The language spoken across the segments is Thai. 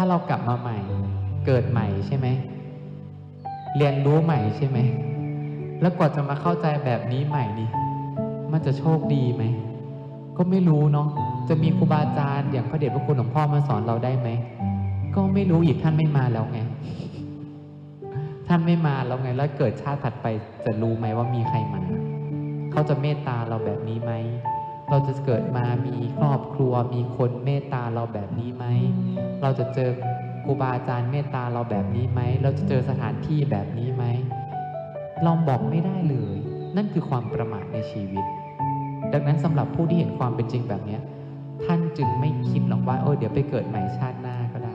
ถ้าเรากลับมาใหม่ เกิดใหม่ใช่ไหม เรียนรู้ใหม่ใช่ไหม แล้วกว่าจะมาเข้าใจแบบนี้ใหม่นี่มันจะโชคดีไหม ก็ไม่รู้เนาะ จะมีครูบาอาจารย์อย่างพระเดชพระคุณหลวงพ่อมาสอนเราได้ไหม ก็ไม่รู้อีกท่านไม่มาแล้วไง ท่านไม่มาแล้วไง แล้วเกิดชาติถัดไปจะรู้ไหมว่ามีใครมา เขาจะเมตตาเราแบบนี้ไหม เราจะเกิดมามีครอบครัวมีคนเมตตาเราแบบนี้ไหม เราจะเจอครูบาอาจารย์เมตตาเราแบบนี้ไหม เราจะเจอสถานที่แบบนี้ไหม เราบอกไม่ได้เลย นั่นคือความประมาทในชีวิต ดังนั้นสำหรับผู้ที่เห็นความเป็นจริงแบบเนี้ยท่านจึงไม่คิดหรอกว่าเออเดี๋ยวไปเกิดใหม่ชาติหน้าก็ได้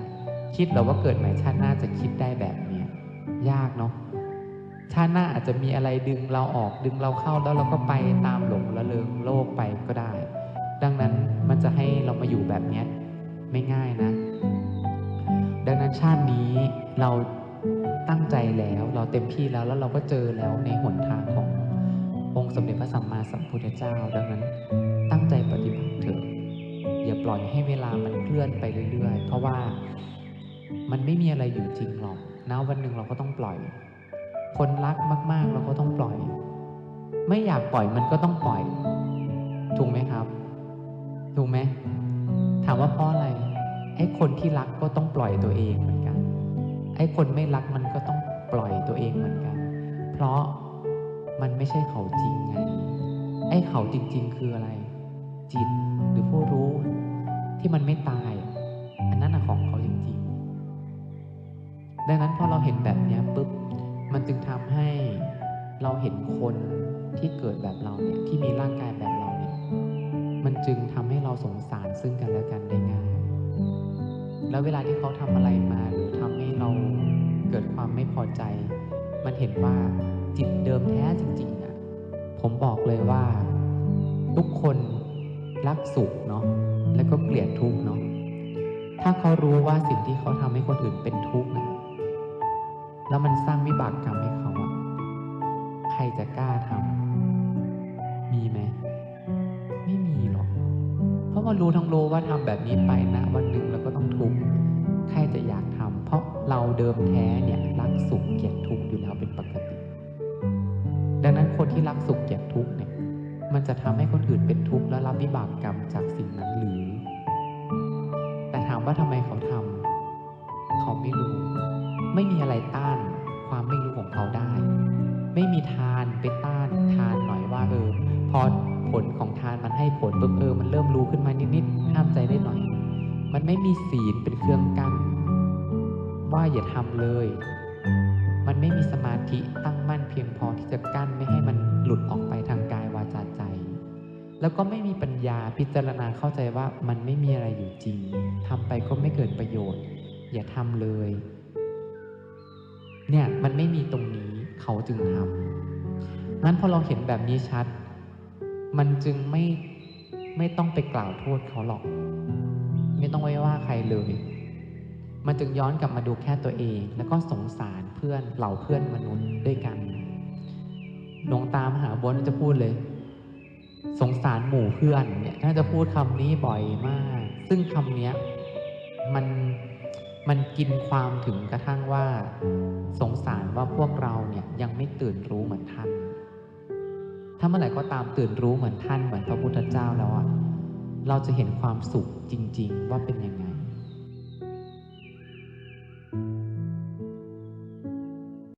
คิดหรอว่าเกิดใหม่ชาติหน้าจะคิดได้แบบเนี้ยยากเนาะ ชาติหน้าอาจจะมีอะไรดึงเราออกดึงเราเข้าแล้วเราก็ไปตามหลงละเลงโลกไปก็ได้ ดังนั้นมันจะให้เรามาอยู่แบบนี้ไม่ง่ายนะ ดังนั้นชาตินี้เราตั้งใจแล้วเราเต็มที่แล้วแล้วเราก็เจอแล้วในหนทางขององค์สมเด็จพระสัมมาสัมพุทธเจ้า ดังนั้นตั้งใจปฏิบัติเถอะอย่าปล่อยให้เวลามันเคลื่อนไปเรื่อยๆ เพราะว่ามันไม่มีอะไรอยู่จริงหรอกนะวันหนึ่งเราก็ต้องปล่อย คนรักมากๆ เราก็ต้องปล่อย ไม่อยากปล่อยมันก็ต้องปล่อย ถูกไหมครับ ถูกไหมถามว่าเพราะอะไรไอ้คนที่รักก็ต้องปล่อยตัวเองเหมือนกัน ไอ้คนไม่รักมันก็ต้องปล่อยตัวเองเหมือนกัน เพราะมันไม่ใช่เขาจริงไง ไอ้เขาจริง ๆ คืออะไร จิตหรือผู้รู้ที่มันไม่ตาย อันนั้นนะของเขาจริง ๆ ดังนั้นพอเราเห็นแบบเนี้ยปุ๊บ มันจึงทำให้เราเห็นคนที่เกิดแบบเราเนี่ยที่มีร่างกายแบบเราเนี่ยมันจึงทำให้เราสงสารซึ่งกันและกันได้ง่าย แล้วเวลาที่เขาทำอะไรมาหรือทำให้เราเกิดความไม่พอใจ มันเห็นว่าจิตเดิมแท้จริงๆอะผมบอกเลยว่า ทุกคนรักสุขเนาะแล้วก็เกลียดทุกเนาะถ้าเขารู้ว่าสิ่งที่เขาทำให้คนอื่นเป็นทุกข์นะ แล้วมันสร้างวิบากกรรมให้เขาอะใครจะกล้าทำมีไหม ไม่มีหรอก เพราะว่ารู้ทั้งรู้ว่าทำแบบนี้ไปนะวันหนึ่งเราก็ต้องทุกข์ใครจะอยากทำเพราะเราเดิมแท้เนี่ยรักสุขเกลียดทุกข์อยู่แล้วเป็นปกติ ดังนั้นคนที่รักสุขเกลียดทุกข์เนี่ย มันจะทำให้คนอื่นเป็นทุกข์และรับวิบากกรรมจากสิ่งนั้นหรือ แต่ถามว่าทำไมเขาทำเขาไม่รู้ ไม่มีอะไรต้าน ของเขาได้ ไม่มีทานไปต้านทานหน่อยว่าเออพอผลของทานมันให้ผลปุ๊บเออมันเริ่มรู้ขึ้นมานิดๆห้ามใจได้หน่อย มันไม่มีศีลเป็นเครื่องกั้นว่าอย่าทำเลย มันไม่มีสมาธิตั้งมั่นเพียงพอที่จะกั้นไม่ให้มันหลุดออกไปทางกายวาจาใจ แล้วก็ไม่มีปัญญาพิจารณาเข้าใจว่ามันไม่มีอะไรอยู่จริงทำไปก็ไม่เกิดประโยชน์ อย่าทำเลย เนี่ยมันไม่มีตรงนี้เขาจึงทำงั้นพอเราเห็นแบบนี้ชัด มันจึงไม่ไม่ต้องไปกล่าวโทษเขาหรอก ไม่ต้องไว้ว่าใครเลย มันจึงย้อนกลับมาดูแค่ตัวเอง แล้วก็สงสารเพื่อนเหล่าเพื่อนมนุษย์ด้วยกันหลวงตามหาบนจะพูดเลย สงสารหมู่เพื่อนเนี่ยน่าจะพูดคำนี้บ่อยมาก ซึ่งคำเนี้ยมัน มันกินความถึงกระทั่งว่า สงสารว่าพวกเราเนี่ยยังไม่ตื่นรู้เหมือนท่าน ถ้าเมื่อไหร่ก็ตามตื่นรู้เหมือนท่านเหมือนพระพุทธเจ้าแล้วอะเราจะเห็นความสุขจริง ๆ ว่าเป็นยังไง